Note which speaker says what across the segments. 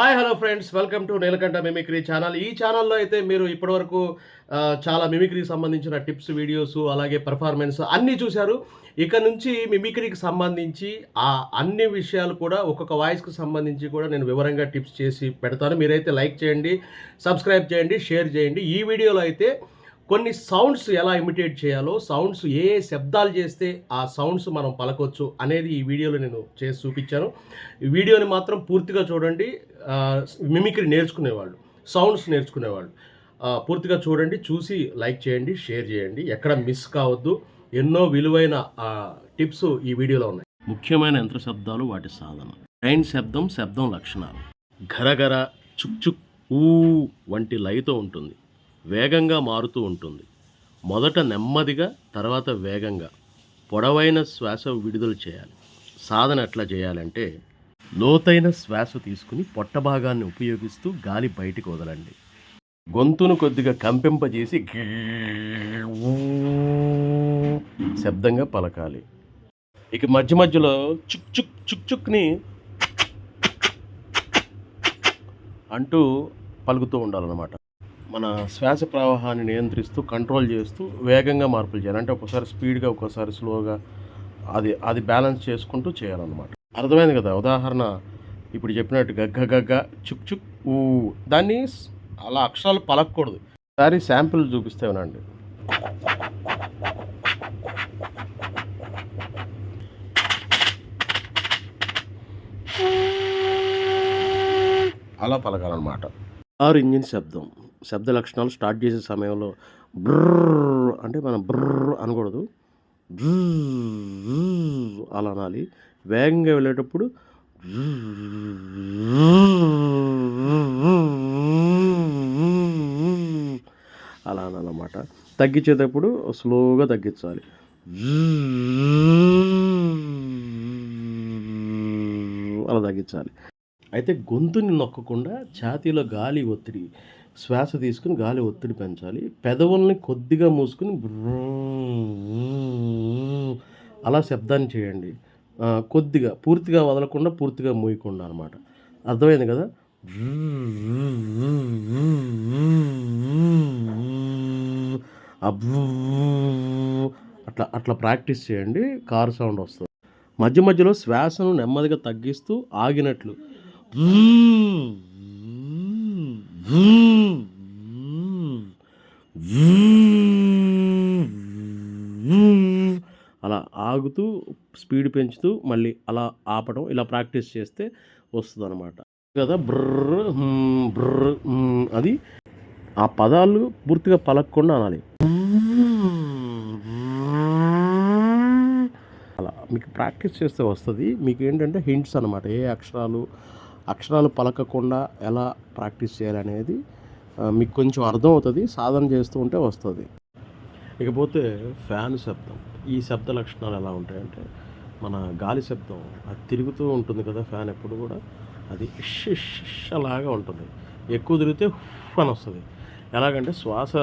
Speaker 1: Hi hello friends. Welcome to Neelakanta mimicry channel. ఈ ఛానల్లో అయితే మీరు ఇప్పటివరకు చాలా మిమిక్రీకి సంబంధించిన టిప్స్ వీడియోస్ అలాగే పర్ఫార్మెన్స్ అన్నీ చూశారు. ఇక నుంచి మిమిక్రీకి సంబంధించి ఆ అన్ని విషయాలు కూడా ఒక్కొక్క వాయిస్కి సంబంధించి కూడా నేను వివరంగా టిప్స్ చేసి పెడతాను. మీరైతే లైక్ చేయండి సబ్స్క్రైబ్ చేయండి షేర్ చేయండి. ఈ వీడియోలో అయితే కొన్ని సౌండ్స్ ఎలా ఇమిటేట్ చేయాలో సౌండ్స్ ఏ ఏ శబ్దాలు చేస్తే ఆ సౌండ్స్ మనం పలకొచ్చు అనేది ఈ వీడియోలో నేను చేసి చూపించాను. ఈ వీడియోని మాత్రం పూర్తిగా చూడండి. మిమిక్రీ నేర్చుకునేవాళ్ళు సౌండ్స్ నేర్చుకునేవాళ్ళు. పూర్తిగా చూడండి చూసి లైక్ చేయండి షేర్ చేయండి. ఎక్కడ మిస్ కావద్దు. ఎన్నో విలువైన టిప్స్ ఈ వీడియోలో ఉన్నాయి. ముఖ్యమైన యంత్ర శబ్దాలు వాటి సాధన. ట్రైన్ శబ్దం శబ్దం లక్షణాలు. ఘరఘర చుక్ చుక్ ఊ వంటి లయతో ఉంటుంది. వేగంగా మారుతూ ఉంటుంది. మొదట నెమ్మదిగా తర్వాత వేగంగా. పొడవైన శ్వాస విడుదల చేయాలి. సాధన ఎట్లా చేయాలంటే లోతైన శ్వాస తీసుకుని పొట్ట భాగాన్ని ఉపయోగిస్తూ గాలి బయటికి వదలండి. గొంతును కొద్దిగా కంపింపజేసి శబ్దంగా పలకాలి. ఇక మధ్య మధ్యలో చుక్ చుక్ చుక్ చుక్ని అంటూ పలుకుతూ ఉండాలన్నమాట. మన శ్వాస ప్రవాహాన్ని నియంత్రిస్తూ కంట్రోల్ చేస్తూ వేగంగా మార్పులు చేయాలి. అంటే ఒకసారి స్పీడ్గా ఒక్కోసారి స్లోగా అది అది బ్యాలెన్స్ చేసుకుంటూ చేయాలన్నమాట. అర్థమైంది కదా? ఉదాహరణ ఇప్పుడు చెప్పినట్టు గగ్గ గగ్గ చుక్ చుక్ ఊ దాన్ని అలా అక్షరాలు పలకూడదు ఒకసారి శాంపిల్ చూపిస్తే వినండి. అలా పలకాలన్నమాట. కారు ఇంజిన్ శబ్దం. శబ్ద లక్షణాలు స్టార్ట్ చేసే సమయంలో బ్రర్ అంటే మనం బ్రర్ అనకూడదు. అలా అనాలి. వేగంగా వెళ్ళేటప్పుడు అలా అనాలన్నమాట. తగ్గించేటప్పుడు స్లోగా తగ్గించాలి. అలా తగ్గించాలి. అయితే గొంతుని నొక్కకుండా ఛాతీలో గాలి ఒత్తిడి శ్వాస తీసుకుని గాలి ఒత్తిడి పెంచాలి. పెదవుల్ని కొద్దిగా మూసుకుని అలా శబ్దాన్ని చేయండి. కొద్దిగా పూర్తిగా వదలకుండా పూర్తిగా మూయకుండా అనమాట అర్థమైంది కదా? అబ్బూ అట్లా అట్లా ప్రాక్టీస్ చేయండి. కారు సౌండ్ వస్తుంది. మధ్య మధ్యలో శ్వాసను నెమ్మదిగా తగ్గిస్తూ ఆగినట్లు. అలా ఆగుతూ స్పీడ్ పెంచుతూ మళ్ళీ అలా ఆపడం ఇలా ప్రాక్టీస్ చేస్తే వస్తుంది అనమాట కదా బ్రర్ బ్రర్ అది ఆ పదాలు పూర్తిగా పలకకుండా అనాలి. అలా మీకు ప్రాక్టీస్ చేస్తే వస్తుంది. మీకు ఏంటంటే హింట్స్ అనమాట ఏ అక్షరాలు అక్షరాలు పలకకుండా ఎలా ప్రాక్టీస్ చేయాలనేది మీకు కొంచెం అర్థం అవుతుంది సాధన చేస్తూ ఉంటే వస్తుంది. ఇకపోతే ఫ్యాన్ శబ్దం. ఈ శబ్ద లక్షణాలు ఎలా ఉంటాయంటే మన గాలి శబ్దం అది తిరుగుతూ ఉంటుంది కదా ఫ్యాన్ ఎప్పుడు కూడా అది షిష్ ఉంటుంది. ఎక్కువ తిరిగితే అని వస్తుంది. ఎలాగంటే శ్వాస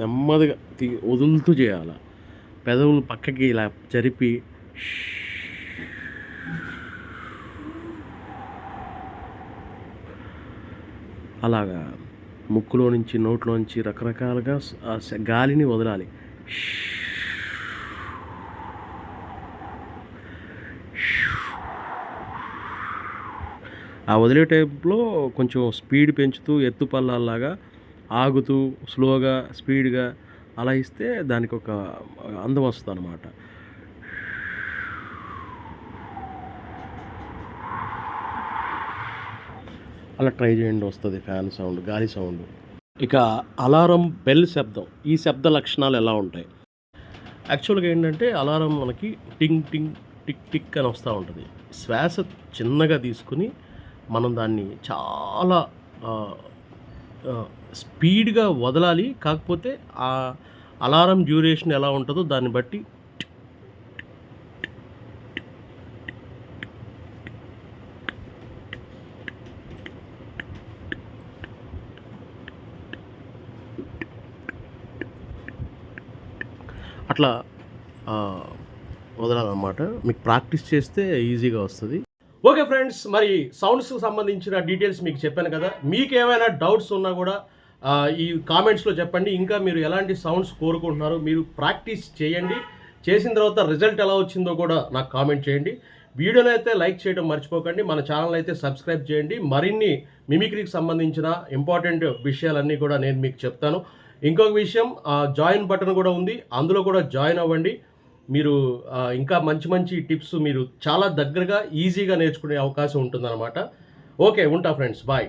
Speaker 1: నెమ్మదిగా తీ వదులుతూ చేయాలి. పెదవులు పక్కకి ఇలా జరిపి అలాగా ముక్కులో నుంచి నోట్లో నుంచి రకరకాలుగా గాలిని వదలాలి. ఆ వదిలే టైంలో కొంచెం స్పీడ్ పెంచుతూ ఎత్తు పల్లాల్లాగా ఆగుతూ స్లోగా స్పీడ్గా అలా ఇస్తే దానికి ఒక అందం వస్తుంది అనమాట అలా ట్రై చేయండి వస్తుంది ఫ్యాన్ సౌండ్ గాలి సౌండ్. ఇక అలారం బెల్ శబ్దం ఈ శబ్ద లక్షణాలు ఎలా ఉంటాయి? యాక్చువల్గా ఏంటంటే అలారం మనకి టింగ్ టింగ్ టిక్ టిక్ అని వస్తూ ఉంటుంది. శ్వాస చిన్నగా తీసుకుని మనం దాన్ని చాలా స్పీడ్గా వదలాలి. కాకపోతే ఆ అలారం డ్యూరేషన్ ఎలా ఉంటుందో దాన్ని బట్టి అట్లా వదలాలన్నమాట. మీకు ప్రాక్టీస్ చేస్తే ఈజీగా వస్తుంది. ఓకే ఫ్రెండ్స్ మరి సౌండ్స్కి సంబంధించిన డీటెయిల్స్ మీకు చెప్పాను కదా. మీకు ఏమైనా డౌట్స్ ఉన్నా కూడా ఈ కామెంట్స్లో చెప్పండి. ఇంకా మీరు ఎలాంటి సౌండ్స్ కోరుకుంటున్నారు మీరు ప్రాక్టీస్ చేయండి. చేసిన తర్వాత రిజల్ట్ ఎలా వచ్చిందో కూడా నాకు కామెంట్ చేయండి. వీడియోని అయితే లైక్ చేయడం మర్చిపోకండి. మన ఛానల్ అయితే సబ్స్క్రైబ్ చేయండి. మరిన్ని మిమిక్రీకి సంబంధించిన ఇంపార్టెంట్ విషయాలన్నీ కూడా నేను మీకు చెప్తాను. ఇంకొక విషయం జాయిన్ బటన్ కూడా ఉంది. అందులో కూడా జాయిన్ అవ్వండి. మీరు ఇంకా మంచి మంచి టిప్స్ మీరు చాలా దగ్గరగా ఈజీగా నేర్చుకునే అవకాశం ఉంటుందన్నమాట. ఓకే ఉంటా ఫ్రెండ్స్. బాయ్.